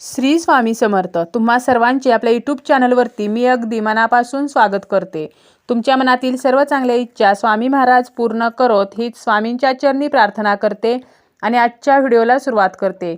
श्री स्वामी समर्थ तुम्हा सर्वांचे आपल्या यूट्यूब चॅनलवरती मी अगदी मनापासून स्वागत करते. तुमच्या मनातील सर्व चांगल्या इच्छा स्वामी महाराज पूर्ण करोत हीच स्वामींच्या चरणी प्रार्थना करते आणि आजच्या व्हिडिओला सुरुवात करते.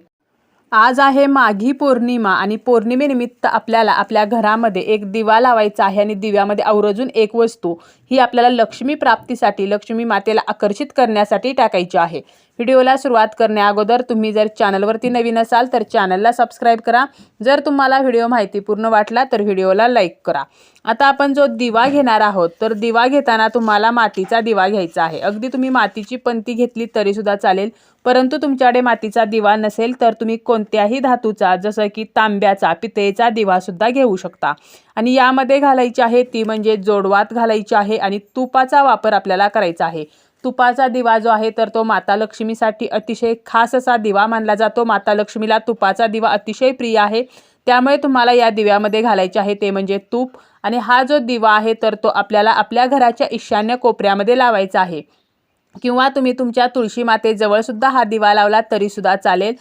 आज आहे माघी पौर्णिमा आणि पौर्णिमेनिमित्त आपल्याला आपल्या घरामध्ये एक दिवा लावायचा आहे आणि दिव्यामध्ये आवर्जून एक वस्तू ही आपल्याला लक्ष्मी प्राप्तीसाठी लक्ष्मी मातेला आकर्षित करण्यासाठी टाकायची आहे. व्हिडिओला सुरुवात करण्याअगोदर तुम्ही जर चॅनलवरती नवीन असाल तर चॅनलला सबस्क्राईब करा. जर तुम्हाला व्हिडिओ माहितीपूर्ण वाटला तर व्हिडिओला लाईक करा. आता आपण जो दिवा घेणार आहोत तर दिवा घेताना तुम्हाला मातीचा दिवा घ्यायचा आहे. अगदी तुम्ही मातीची पंती घेतली तरीसुद्धा चालेल परंतु तुमच्याकडे मातीचा दिवा नसेल तर तुम्ही कोणत्याही धातूचा जसं की तांब्याचा पितळेचा दिवासुद्धा घेऊ शकता. आणि यामध्ये घालायची आहे ती म्हणजे जोडवात घालायची आहे आणि तुपाचा वापर आपल्याला करायचा आहे. तुपाचा दिवा जो आहे तर तो माता लक्ष्मीसाठी अतिशय खास असा दिवा मानला जातो. माता लक्ष्मीला तुपाचा दिवा अतिशय प्रिय आहे. त्यामुळे तुम्हाला या दिव्यामध्ये घालायचे आहे ते म्हणजे तूप. आणि हा जो दिवा आहे तर तो आपल्याला आपल्या घराच्या ईशान्य कोपऱ्यामध्ये लावायचा आहे. किंवा तुम्ही तुमच्या तुळशी मातेजवळसुद्धा हा दिवा लावला तरीसुद्धा चालेल.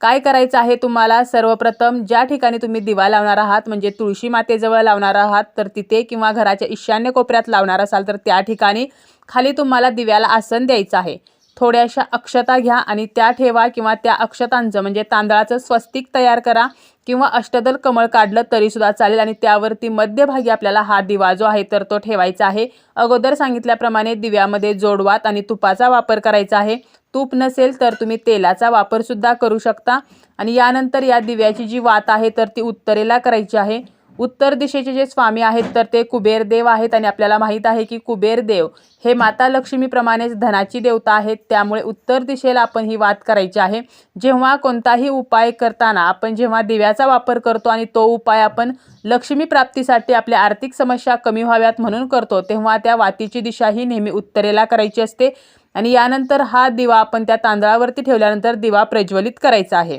काय करायचं आहे तुम्हाला? सर्वप्रथम ज्या ठिकाणी तुम्ही दिवा लावणार आहात म्हणजे तुळशी मातेजवळ लावणार आहात तर तिथे किंवा घराच्या ईशान्य कोपऱ्यात लावणार असाल तर त्या ठिकाणी खाली तुम्हाला दिव्याला आसन द्यायचं आहे. थोड्याशा अक्षता घ्या आणि त्या ठेवा किंवा त्या अक्षतांचं म्हणजे तांदळाचं स्वस्तिक तयार करा किंवा अष्टदल कमळ काढलं तरीसुद्धा चालेल आणि त्यावरती मध्यभागी आपल्याला हा दिवा जो आहे तर तो ठेवायचा आहे. अगोदर सांगितल्याप्रमाणे दिव्यामध्ये जोडवात आणि तुपाचा वापर करायचा आहे. तूप नसेल तर तुम्ही तेलाचा वापरसुद्धा करू शकता. आणि यानंतर या दिव्याची जी वात आहे तर ती उत्तरेला करायची आहे. उत्तर दिशेचे जे स्वामी आहेत तर ते कुबेर देव आहेत आणि आपल्याला माहीत आहे की कुबेर देव हे माता लक्ष्मीप्रमाणेच धनाची देवता आहेत. त्यामुळे उत्तर दिशेला आपण ही वाद करायची आहे. जेव्हा कोणताही उपाय करताना आपण जेव्हा दिव्याचा वापर करतो आणि तो उपाय आपण लक्ष्मी प्राप्तीसाठी आपल्या आर्थिक समस्या कमी व्हाव्यात म्हणून करतो तेव्हा त्या वातीची दिशा ही नेहमी उत्तरेला करायची असते. आणि यानंतर हा दिवा आपण त्या तांदळावरती ठेवल्यानंतर दिवा प्रज्वलित करायचा आहे.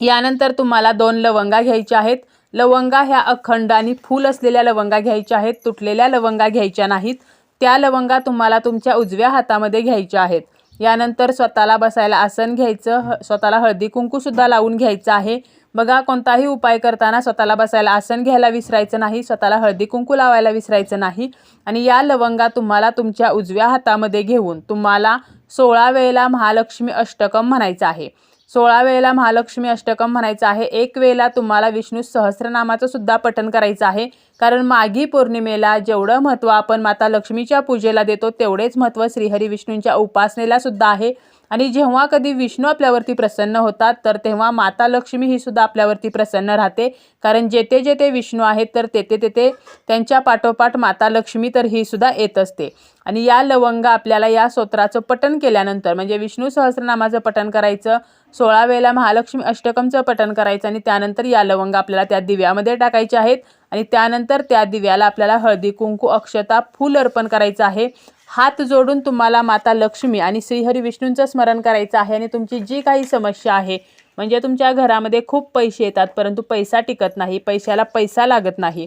यानंतर तुम्हाला दोन लवंगा घ्यायच्या आहेत. लवंगा ह्या अखंड आणि फूल असलेल्या लवंगा घ्यायच्या आहेत तुटलेल्या लवंगा घ्यायच्या नाहीत. त्या लवंगा तुम्हाला तुमच्या उजव्या हातामध्ये घ्यायच्या आहेत. यानंतर स्वतःला बसायला आसन घ्यायचं ह स्वतःला हळदी कुंकूसुद्धा लावून घ्यायचं आहे. बघा कोणताही उपाय करताना स्वतःला बसायला आसन घ्यायला विसरायचं नाही स्वतःला हळदी कुंकू लावायला विसरायचं नाही. आणि या लवंगा तुम्हाला तुमच्या उजव्या हातामध्ये घेऊन तुम्हाला सोळा वेळेला महालक्ष्मी अष्टकम म्हणायचं आहे. सोळा वेळेला महालक्ष्मी अष्टकम म्हणायचं आहे. एक वेळेला तुम्हाला विष्णू सहस्रनामाचं सुद्धा पठन करायचं आहे. कारण माघी पौर्णिमेला जेवढं महत्त्व आपण माता लक्ष्मीच्या पूजेला देतो तेवढेच महत्त्व श्रीहरी विष्णूंच्या उपासनेला सुद्धा आहे. आणि जेव्हा कधी विष्णू आपल्यावरती प्रसन्न होतात तर तेव्हा माता लक्ष्मी ही सुद्धा आपल्यावरती प्रसन्न राहते. कारण जेथे जेथे विष्णू आहेत तर तेथे तेथे त्यांच्या पाठोपाठ माता लक्ष्मी तर ही सुद्धा येत असते. आणि या लवंगा आपल्याला या स्तोत्राचं पठण केल्यानंतर म्हणजे विष्णू सहस्रनामाचं पठण करायचं सोळा वेळेला महालक्ष्मी अष्टकमचं पठण करायचं आणि त्यानंतर या लवंगा आपल्याला त्या दिव्यामध्ये टाकायच्या आहेत. आणि त्यानंतर त्या दिव्याला आपल्याला हळदी कुंकू अक्षता फूल अर्पण करायचं आहे. हात जोडून तुम्हाला माता लक्ष्मी आणि श्रीहरी विष्णूंचं स्मरण करायचं आहे आणि तुमची जी काही समस्या आहे म्हणजे तुमच्या घरामध्ये खूप पैसे येतात परंतु पैसा टिकत नाही पैशाला पैसा लागत नाही.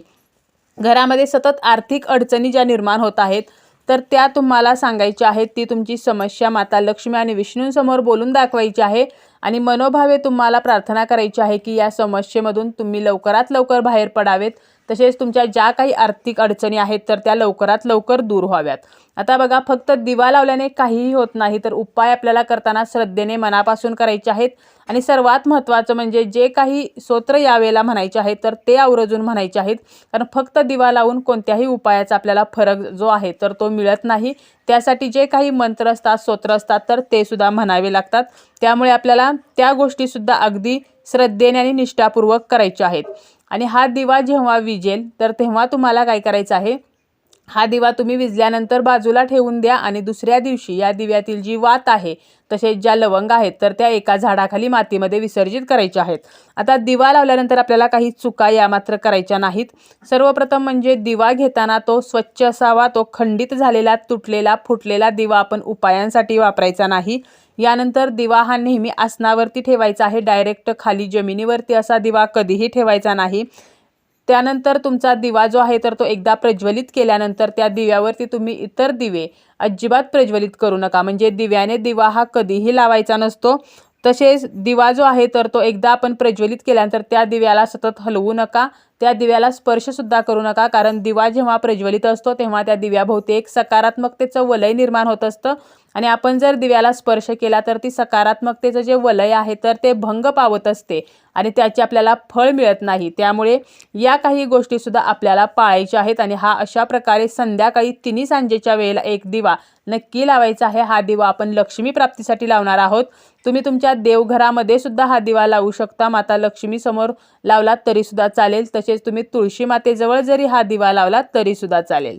घरामध्ये सतत आर्थिक अडचणी ज्या निर्माण होत आहेत तर त्या तुम्हाला सांगायच्या आहेत. ती तुमची समस्या माता लक्ष्मी आणि विष्णूंसमोर बोलून दाखवायची आहे आणि मनोभावे तुम्हाला प्रार्थना करायची आहे की या समस्येमधून तुम्ही लवकरात लवकर बाहेर पडावेत. तसेच तुमच्या ज्या काही आर्थिक अडचणी आहेत तर त्या लवकरात लवकर दूर व्हाव्यात. आता बघा फक्त दिवा लावल्याने काहीही होत नाही तर उपाय आपल्याला करताना श्रद्धेने मनापासून करायचे आहेत. आणि सर्वात महत्त्वाचं म्हणजे जे काही स्तोत्र यावेळेला म्हणायचे आहेत तर ते आवर्जून म्हणायचे आहेत. कारण फक्त दिवा लावून कोणत्याही उपायाचा आपल्याला फरक जो आहे तर तो मिळत नाही. त्यासाठी जे काही मंत्र असतात स्तोत्र असतात तर ते सुद्धा म्हणावे लागतात. त्यामुळे आपल्याला त्या गोष्टीसुद्धा अगदी श्रद्धेने आणि निष्ठापूर्वक करायच्या आहेत. आणि हा दिवा जेव्हा विजेल तर तेव्हा तुम्हाला काय करायचं आहे? हा दिवा तुम्ही विजल्यानंतर बाजूला ठेवून द्या आणि दुसऱ्या दिवशी या दिव्यातील जी वात आहे तसेच ज्या लवंग आहेत तर त्या एका झाडाखाली मातीमध्ये विसर्जित करायच्या आहेत. आता दिवा लावल्यानंतर आपल्याला काही चुका या मात्र करायच्या नाहीत. सर्वप्रथम म्हणजे दिवा घेताना तो स्वच्छ असावा तो खंडित झालेला तुटलेला फुटलेला दिवा आपण उपायांसाठी वापरायचा नाही. यानंतर दिवा हा नेहमी आसनावरती ठेवायचा आहे. डायरेक्ट खाली जमिनीवरती असा दिवा कधीही ठेवायचा नाही. त्यानंतर तुमचा दिवा जो आहे तर तो एकदा प्रज्वलित केल्यानंतर त्या दिव्यावरती तुम्ही इतर दिवे अजिबात प्रज्वलित करू नका. म्हणजे दिव्याने दिवा हा कधीही लावायचा नसतो. तसेच दिवा जो आहे तर तो एकदा आपण प्रज्वलित केल्यानंतर त्या दिव्याला सतत हलवू नका. त्या दिव्याला स्पर्शसुद्धा करू नका कारण दिवा जेव्हा प्रज्वलित असतो तेव्हा त्या दिव्याभोवती एक सकारात्मकतेचं वलय निर्माण होत असतं. आणि आपण जर दिव्याला स्पर्श केला तर ती सकारात्मकतेचं जे वलय आहे तर ते भंग पावत असते आणि त्याचे आपल्याला फळ मिळत नाही. त्यामुळे या काही गोष्टीसुद्धा आपल्याला पाळायच्या आहेत आणि हा अशा प्रकारे संध्याकाळी तिन्ही सांजेच्या वेळेला एक दिवा नक्की लावायचा आहे. हा दिवा आपण लक्ष्मी प्राप्तीसाठी लावणार आहोत. तुम्ही तुमच्या देवघरामध्ये सुद्धा हा दिवा लावू शकता. माता लक्ष्मीसमोर लावलात तरीसुद्धा चालेल. चालेल तसेच तुम्ही तुळशी मातेजवळ जरी हा दिवा लावला तरी सुद्धा चालेल.